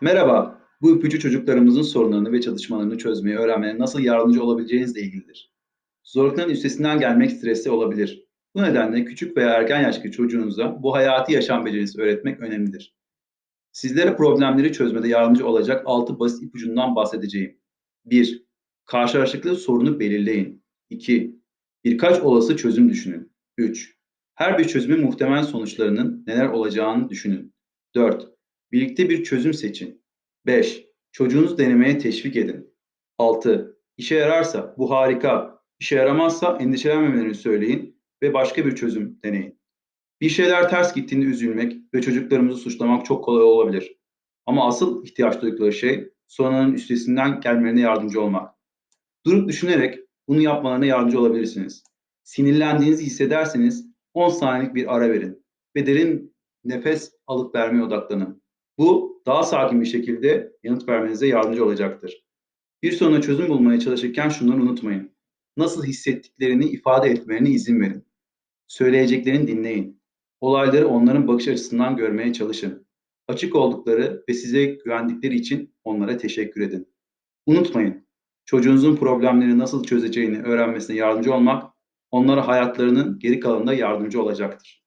Merhaba, bu ipucu çocuklarımızın sorunlarını ve çatışmalarını çözmeye, öğrenmeye nasıl yardımcı olabileceğinizle ilgilidir. Zorlukların üstesinden gelmek stresli olabilir. Bu nedenle küçük veya ergen yaştaki çocuğunuza bu hayati yaşam becerisi öğretmek önemlidir. Sizlere problemleri çözmede yardımcı olacak 6 basit ipucundan bahsedeceğim. 1. Karşılaştıkları sorunu belirleyin. 2. Birkaç olası çözüm düşünün. 3. Her bir çözümün muhtemel sonuçlarının neler olacağını düşünün. 4. Birlikte bir çözüm seçin. 5. Çocuğunuzu denemeye teşvik edin. 6. İşe yararsa bu harika, işe yaramazsa endişelenmemelerini söyleyin ve başka bir çözüm deneyin. Bir şeyler ters gittiğinde üzülmek ve çocuklarımızı suçlamak çok kolay olabilir. Ama asıl ihtiyaç duydukları şey sorunların üstesinden gelmelerine yardımcı olmak. Durup düşünerek bunu yapmalarına yardımcı olabilirsiniz. Sinirlendiğinizi hissederseniz 10 saniyelik bir ara verin ve derin nefes alıp vermeye odaklanın. Bu daha sakin bir şekilde yanıt vermenize yardımcı olacaktır. Bir soruna çözüm bulmaya çalışırken şunları unutmayın. Nasıl hissettiklerini ifade etmelerine izin verin. Söyleyeceklerini dinleyin. Olayları onların bakış açısından görmeye çalışın. Açık oldukları ve size güvendikleri için onlara teşekkür edin. Unutmayın, çocuğunuzun problemleri nasıl çözeceğini öğrenmesine yardımcı olmak, onlara hayatlarının geri kalanında yardımcı olacaktır.